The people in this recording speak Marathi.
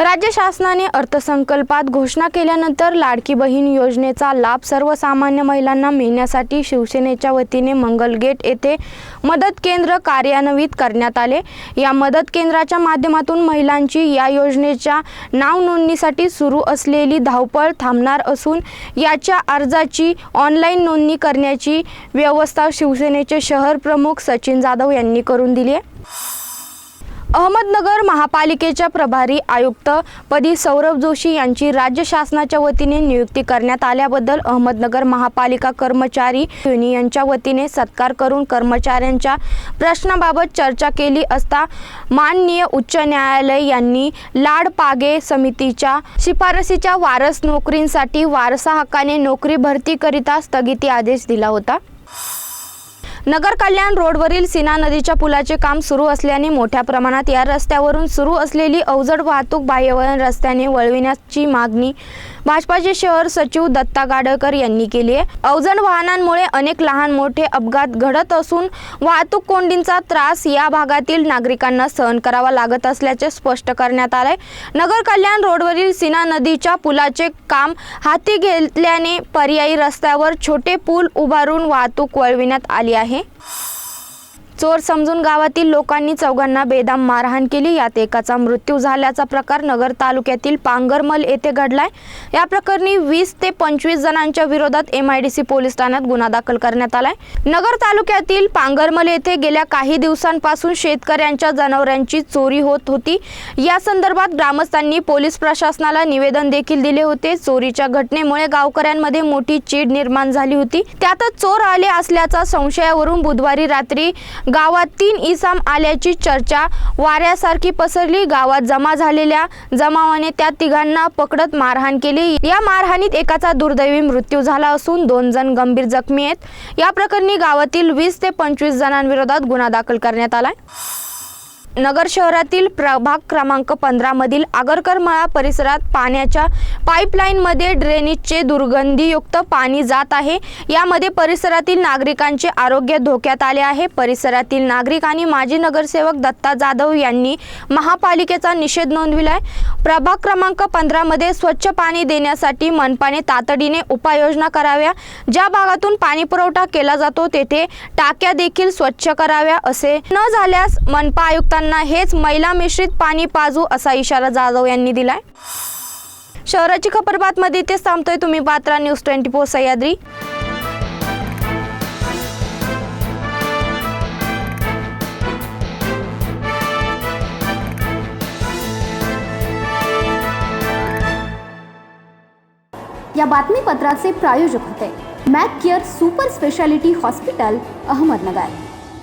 राज्य शासनाने अर्थसंकल्पात घोषणा केल्यानंतर लाडकी बहीण योजनेचा लाभ सर्वसामान्य महिलांना मिळण्यासाठी शिवसेनेच्या वतीने मंगलगेट येथे मदत केंद्र कार्यान्वित करण्यात आले. या मदत केंद्राच्या माध्यमातून महिलांची या योजनेच्या नाव नोंदणीसाठी सुरू असलेली धावपळ थांबणार असून याच्या अर्जाची ऑनलाईन नोंदणी करण्याची व्यवस्था शिवसेनेचे शहर प्रमुख सचिन जाधव यांनी करून दिली आहे. अहमदनगर महापालिकेच्या प्रभारी आयुक्त पदी सौरभ जोशी यांची राज्य शासनाच्या वतीने नियुक्ती करण्यात आल्याबद्दल अहमदनगर महापालिका कर्मचारी युनियनच्या वतीने सत्कार करून कर्मचाऱ्यांच्या प्रश्नाबाबत चर्चा केली असता माननीय उच्च न्यायालय यांनी लाड पागे समितीच्या शिफारसीच्या वारस नोकरींसाठी वारसा हक्काने नोकरी भरतीकरिता स्थगिती आदेश दिला होता. नगर कल्याण रोडवरील सीना नदीच्या पुलाचे काम सुरू असल्याने मोठ्या प्रमाणात या रस्त्यावरून सुरू असलेली अवजड वाहतूक बाह्यवळण रस्त्याने वळविण्याची मागणी भाजपाचे शहर सचिव दत्ता गाडकर यांनी केली आहे. अवजड वाहनांमुळे अनेक लहान मोठे अपघात घडत असून वाहतूक कोंडींचा त्रास या भागातील नागरिकांना सहन करावा लागत असल्याचे स्पष्ट करण्यात आले नगर कल्याण रोडवरील सीना नदीच्या पुलाचे काम हाती घेतल्याने पर्यायी रस्त्यावर छोटे पूल उभारून वाहतूक वळविण्यात आली आहे. आहे. चोर समजून गावातील लोकांनी चौघांना बेदाम मारहाण केली. यात एकाचा मृत्यू झाल्याचा प्रकार नगर तालुक्यातील पांगरमल येथे घडलाय. या प्रकरणी वीस ते पंचवीस जणांच्या विरोधात M I D C police ठाण्यात गुन्हा दाखल करण्यात आलाय. नगर तालुक्यातील पांगरमल येथे गेल्या काही दिवसांपासून शेतकऱ्यांच्या जनावरांची चोरी होत होती. या संदर्भात ग्रामस्थांनी पोलीस प्रशासनाला निवेदन देखील दिले होते. चोरीच्या घटनेमुळे गावकऱ्यांमध्ये मोठी चीड निर्माण झाली होती. त्यातच चोर आले असल्याचा संशयावरून बुधवारी रात्री गावात तीन इसाम आल्याची चर्चा वाऱ्यासारखी पसरली. गावात जमा झालेल्या जमावाने त्या तिघांना पकडत मारहाण केली. या मारहाणीत एकाचा दुर्दैवी मृत्यू झाला असून दोन जण गंभीर जखमी आहेत. या प्रकरणी गावातील वीस ते पंचवीस जणांविरोधात गुन्हा दाखल करण्यात आलाय. नगर शहरातील प्रभाग क्रमांक पंधरामधील आगरकर मळा परिसरात पाण्याच्या पाईपलाईनमध्ये ड्रेनेजचे दुर्गंधीयुक्त पाणी जात आहे. यामध्ये परिसरातील नागरिकांचे आरोग्य धोक्यात आले आहे. परिसरातील नागरिक आणि माजी नगरसेवक दत्ता जाधव यांनी महापालिकेचा निषेध नोंदविलाय. प्रभाग क्रमांक पंधरामध्ये स्वच्छ पाणी देण्यासाठी मनपाने तातडीने उपाययोजना कराव्या. ज्या भागातून पाणी पुरवठा केला जातो तेथे टाक्या देखील स्वच्छ कराव्या असे न झाल्यास मनपा आयुक्तांना हेच मैला मिश्रित पाणी पाजू असा इशारा जाधव यांनी दिलाय. शहराची खबरबातमध्ये इथेच थांबतोय तुम्ही. Patra news twenty four Sahyadri. या बातमीपत्राचे प्रायोजक होते. Mac care super speciality hospital Ahmednagar.